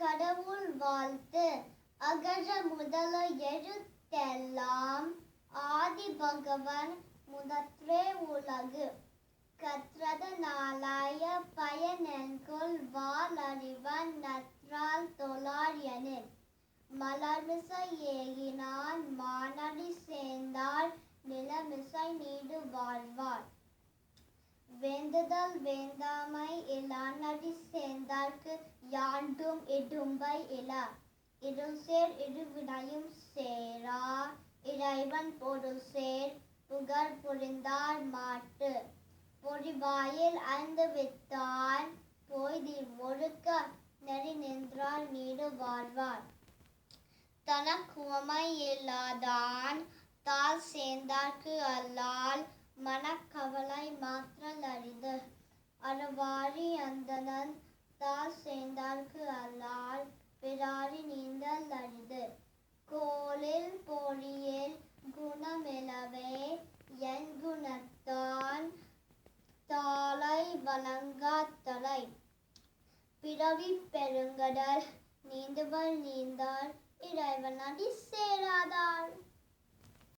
கடவுள் வாழ்த்து. அகர முதல எழுத்தெல்லாம் ஆதி பகவன் முதற்றே உலகு. கற்றதனாலாய பயனென்கொள் வாழறிவன் நற்றால் தொழார் எனின் மலர்மிசை ஏகினான் மானடி சேர்ந்தால் நிலமிசை நீடு வாழ்வார் வேண்டுதல் வேண்டாமை இலானடி சேர்ந்தார்க்கு யாண்டும் இடும்பை இல இரு சேர் இருவினையும் சேரா. இறைவன் பொரு சேர் புகழ் புரிந்தார் மாட்டு. பொறிவாயில் ஐந்து வித்தான் பொய்தி ஒழுக்க நெறி நின்றால் நீடு வாழ்வார். தனக்குவமை இல்லாதான் தால் சேர்ந்தார்க்கு அல்லால் மனக்கவலை மாற்றல் அரிது. அறவாரி அந்தனன் தால் சேர்ந்தார்க்கு அல்லால் பிறாரி நீந்தல் அரிது. கோலில் பொறியில் குணமிலவே என் குணத்தான் தாளை வழங்காத்தலை பிறவி பெருங்கடல் நீந்துவள் நீந்தார் இறைவன் அடி சேராதார்